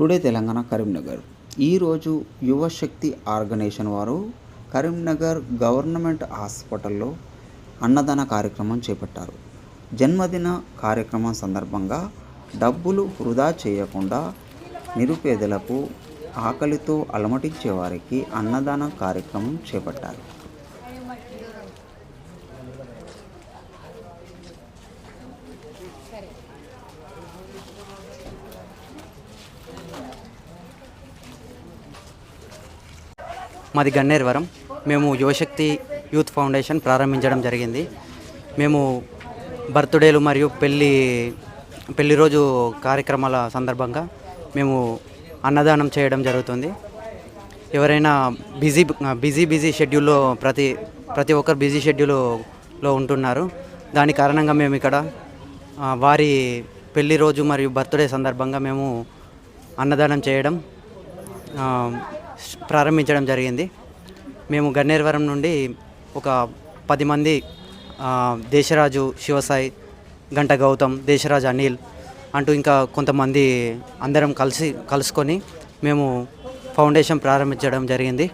Today Telangana Karimnagar. ఈరోజు యువశక్తి organisation వారు Karimnagar government హాస్పిటల్లో అన్నదాన కార్యక్రమం చేపట్టారు. జన్మదిన కార్యక్రమం సందర్భంగా డబ్బులు వృధా చేయకుండా నిరుపేదలకు ఆకలితో అలమటించే వారికి అన్నదాన కార్యక్రమం చేపట్టారు. మాది గన్నేరువరం. మేము యువశక్తి యూత్ ఫౌండేషన్ ప్రారంభించడం జరిగింది. మేము బర్త్డేలు మరియు పెళ్ళి పెళ్ళి రోజు కార్యక్రమాల సందర్భంగా మేము అన్నదానం చేయడం జరుగుతుంది. ఎవరైనా బిజీ బిజీ బిజీ షెడ్యూల్లో ప్రతి ప్రతి ఒక్కరు బిజీ షెడ్యూల్లో ఉంటున్నారు. దాని కారణంగా మేము ఇక్కడ వారి పెళ్ళి రోజు మరియు బర్త్డే సందర్భంగా మేము అన్నదానం చేయడం ప్రారంభించడం జరిగింది. మేము గన్నేరువరం నుండి ఒక పది మంది దేశరాజు శివసాయి గంట గౌతమ్ దేశరాజు అనిల్ అంటూ ఇంకా కొంతమంది అందరం కలిసి కలుసుకొని మేము ఫౌండేషన్ ప్రారంభించడం జరిగింది.